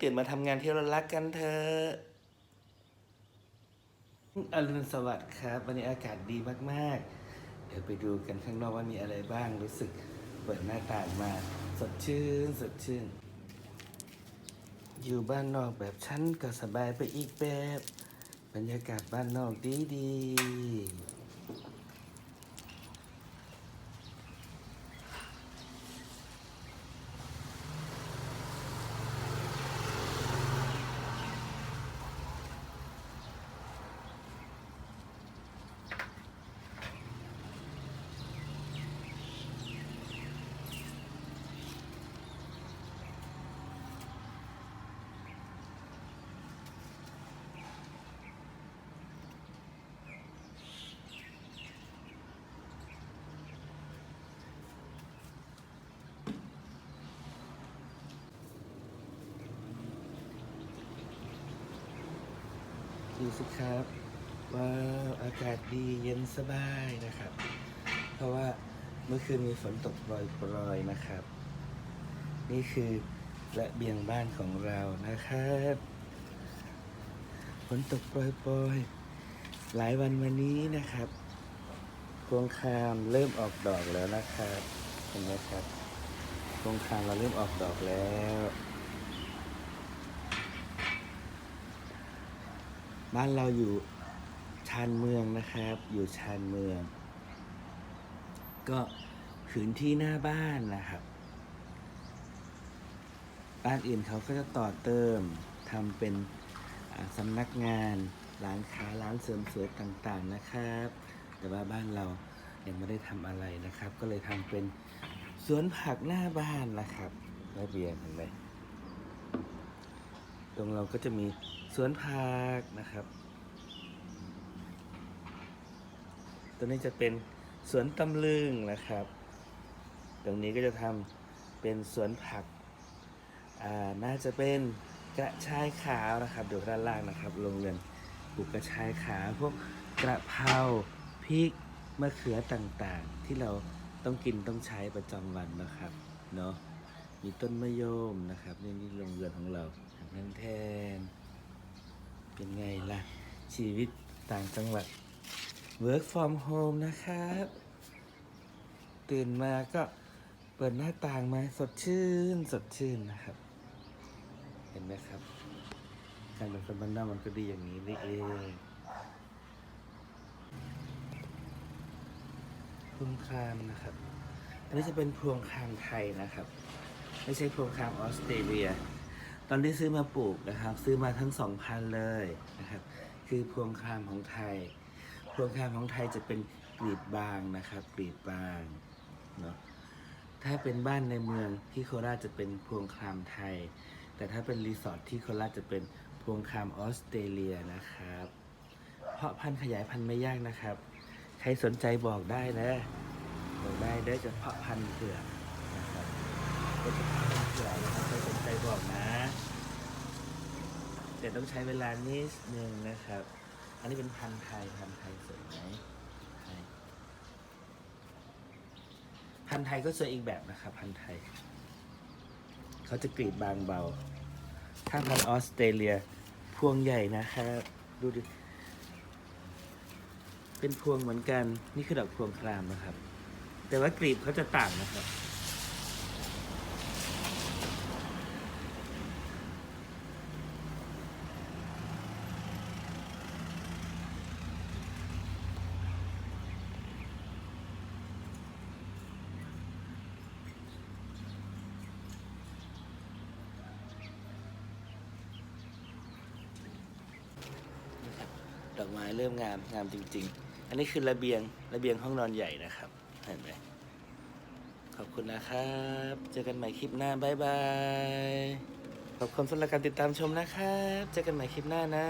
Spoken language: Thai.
ตื่นมาทำงานที่เรารักกันเถอะอรุณสวัสดิ์ครับ วันนี้อากาศดีมาก ๆ เดี๋ยวไปดูกันข้างนอกว่ามีอะไรบ้างรู้สึกเปิดหน้าต่างมา สดชื่น สดชื่น อยู่บ้านนอกแบบฉันก็สบายไปอีกแบบ บรรยากาศบ้านนอกดีดี ดูสิครับว้าวอากาศดีเย็นสบายนะครับ เพราะว่าเมื่อคืนมีฝนตกปรอยๆนะครับ นี่คือระเบียงบ้านของเรานะครับฝนตกปรอยๆหลายวันมานี้นะครับพวงคามเริ่มออกดอกแล้วนะครับเห็นไหมครับพวงคามเราเริ่มออกดอกแล้ว บ้านเราอยู่ชานเมืองนะครับ อยู่ชานเมือง ก็พื้นที่หน้าบ้านนะครับ บ้านอื่นเขาก็จะต่อเติมทำเป็นสำนักงานร้านค้าร้านเสริมสวยต่างๆนะครับ แต่ว่าบ้านเรายังไม่ได้ทำอะไรนะครับ ก็เลยทำเป็นสวนผักหน้าบ้านนะครับระเบียงเห็นไหม ตรงเราก็จะมีสวนผักนะครับ ตัวนี้จะเป็นสวนตำลึงนะครับ ตรงนี้ก็จะทำเป็นสวนผัก อ่า น่าจะเป็นกระชายขาวนะครับเดี๋ยวด้านล่างนะครับโรงเรือนปลูกกระชายขาวพวกกระเพราพริกมะเขือต่างๆ ที่เราต้องกินต้องใช้ประจำวันนะครับเนาะมีต้นมะยมนะครับนี่นี่โรงเรือนของเรา นั้นแทน เป็นไงล่ะ ชีวิตต่างจังหวัด work from home นะครับ ตื่นมาก็เปิดหน้าต่างมาสดชื่น สดชื่นนะครับ เห็นไหมครับ การเป็นคนบ้านนอกมันก็ดีอย่างนี้นี่เองพวงครามนะครับ อันนี้จะเป็นพวงครามไทยนะครับ ไม่ใช่พวงครามออสเตรเลีย ตอนที่ซื้อมาปลูกนะครับ ซื้อมาทั้งสองพันเลยนะครับ คือพวงครามของไทย พวงครามของไทยจะเป็นกลีบบางนะครับกลีบบางเนาะถ้าเป็นบ้านในเมืองที่โคราชจะเป็นพวงครามไทย แต่ถ้าเป็นรีสอร์ทที่โคราชจะเป็นพวงครามออสเตรเลียนะครับ เพาะพันธุ์ขยายพันธุ์ไม่ยากนะครับ ใครสนใจบอกได้นะบอกได้เด้จะเพาะพันธุ์เผื่อนะครับ ก็จะเพาะพันเผื่อนะครับใครสนใจบอกนะ แต่ต้องใช้เวลานิดนึงนะครับ อันนี้เป็นพันธุ์ไทยพันธุ์ไทยสวยไหมไทยพันธุ์ไทยก็สวยอีกแบบนะครับ พันธุ์ไทย เขาจะกรีดบางเบา ถ้าพันธุ์ออสเตรเลียพวงใหญ่นะครับ ดูดิเป็นพวงเหมือนกัน นี่คือดอกพวงครามนะครับ แต่ว่ากรีบเขาจะต่างนะครับ ดอกไม้เริ่มงามงามจริง ๆ อันนี้คือระเบียงระเบียงห้องนอนใหญ่นะครับ เห็นไหมขอบคุณนะครับ เจอกันใหม่คลิปหน้าบ๊ายบาย ขอบคุณสำหรับการติดตามชมนะครับ เจอกันใหม่คลิปหน้านะ